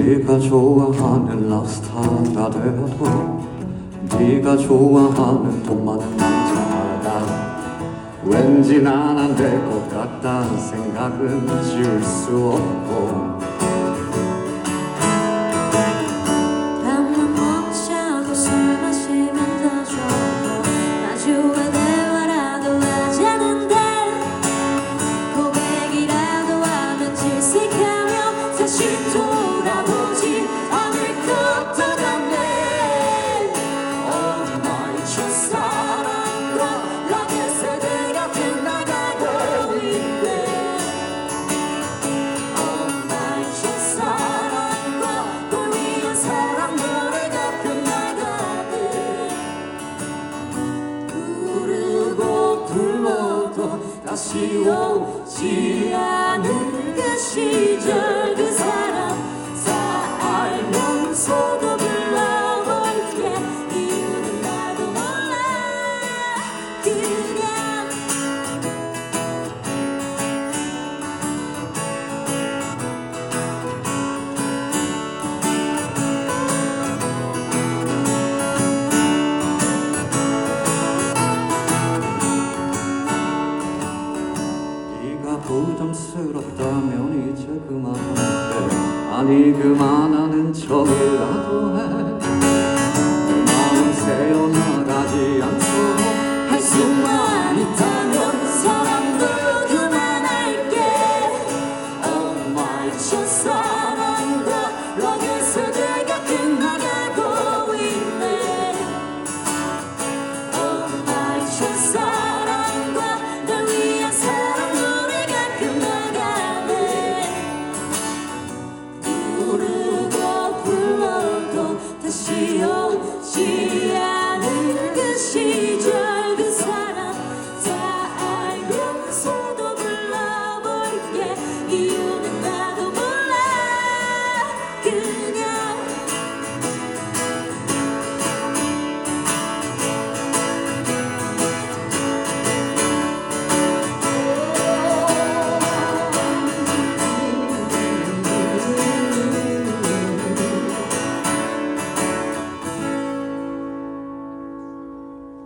네가 좋아하는 락스타가 되어도 네가 좋아하는 돈 많은 남자다 왠지 난 안 될 것 같다는 생각은 지울 수 없고 돌아보지 않을 것 같네. 나의 첫사랑과 락의 세대가 끝나가고 있네. 나의 첫사랑과 널 위한 사랑 노래가 끝나가네. 부르고 불러도 다시 오지 않을 그 시절 그 부담스럽다면 이제 그만할게 아니 그만하는 척이라도 해내 마음 새어나가지 않도록 할 수만 있다면. 사랑도 그만할게. Oh my 첫 부르고 불